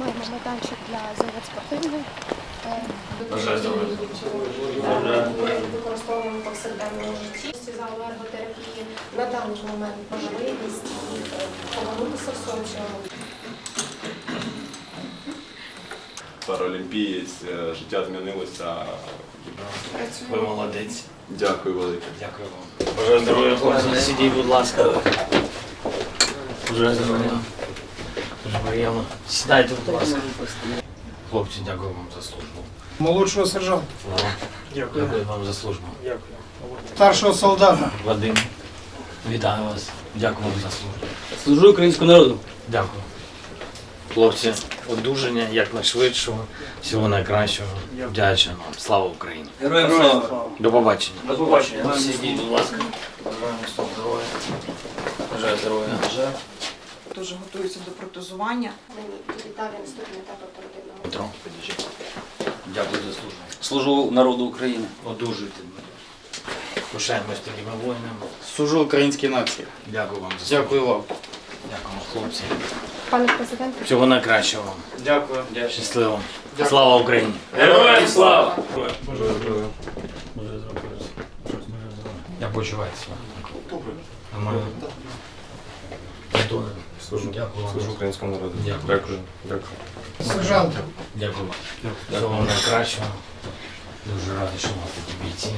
Маємо майданчик для здоров'я. Ми використовуємо повсякденному житті залу ерготерапії. На даний момент можливість і, повернутися в соціум. паралімпієць, е, життя змінилося. Ви молодець. Дякую велике. Дякую вам. Бажаю здоров'я, хлопці. Сидіть, будь ласка. Бажаю здоров'я. Дуже приємно. Сідайте, будь ласка. Хлопці, дякую вам за службу. Молодшого сержанта, Слава. Дякую вам за службу. Дякую. старшого солдата. Вадим, вітаю вас. Дякую вам за службу. Служу українському народу. Дякую. Хлопці, одужання якнайшвидшого, всього найкращого. Вдячний вам. Слава Україні. Героям слава. До побачення. До побачення. Сидіть, будь ласка. Бажаю здоров'я. Бажаю здоров'я. Дуже готуються до протезування. Мені далі наступний етап оперативного. Петро. Дякую за службу. Служу народу України. Одужуйте. Пишаємось такими воїнами. Служу українській нації. Дякую вам за службу. Дякую вам. Дякую, хлопці. Пане президент, Всього найкращого вам. Дякую. Щасливо. Слава Україні! Героям слава! Як почуваєтеся? Добре. Нормально? Антоне, Дякую вам. Служу українському народу. Дякую. Дякую. Дякую. Сержант. Дякую. Всього вам найкращого. Дуже радий, що мати бійці.